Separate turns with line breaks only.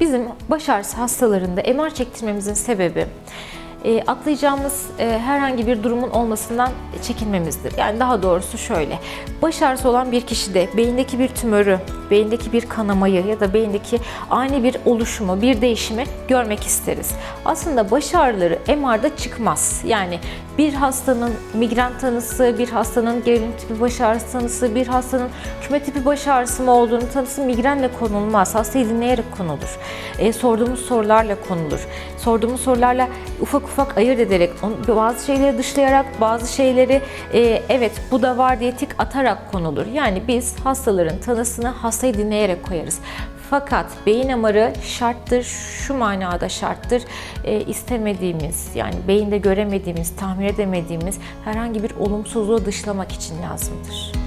Bizim baş ağrısı hastalarında MR çektirmemizin sebebi e, atlayacağımız e, herhangi bir durumun olmasından çekinmemizdir. Yani daha doğrusu şöyle, baş ağrısı olan bir kişide beyindeki bir tümörü, beyindeki bir kanamayı ya da beyindeki ani bir oluşumu, bir değişimi görmek isteriz. Aslında baş ağrıları MR'da çıkmaz. Yani bir hastanın migren tanısı, bir hastanın gerilim tipi baş ağrısı tanısı, bir hastanın küme tipi baş ağrısı mı olduğunu tanısı migrenle konulmaz. Hastayı dinleyerek konulur. E, sorduğumuz sorularla konulur. Sorduğumuz sorularla ufak ufak ayırt ederek, bazı şeyleri dışlayarak, bazı şeyleri e, evet bu da var diye tik atarak konulur. Yani biz hastaların tanısını hastayı dinleyerek koyarız. Fakat beyin MR'ı şarttır, şu manada şarttır. E, istemediğimiz, yani beyinde göremediğimiz, tahmin edemediğimiz herhangi bir olumsuzluğu dışlamak için lazımdır.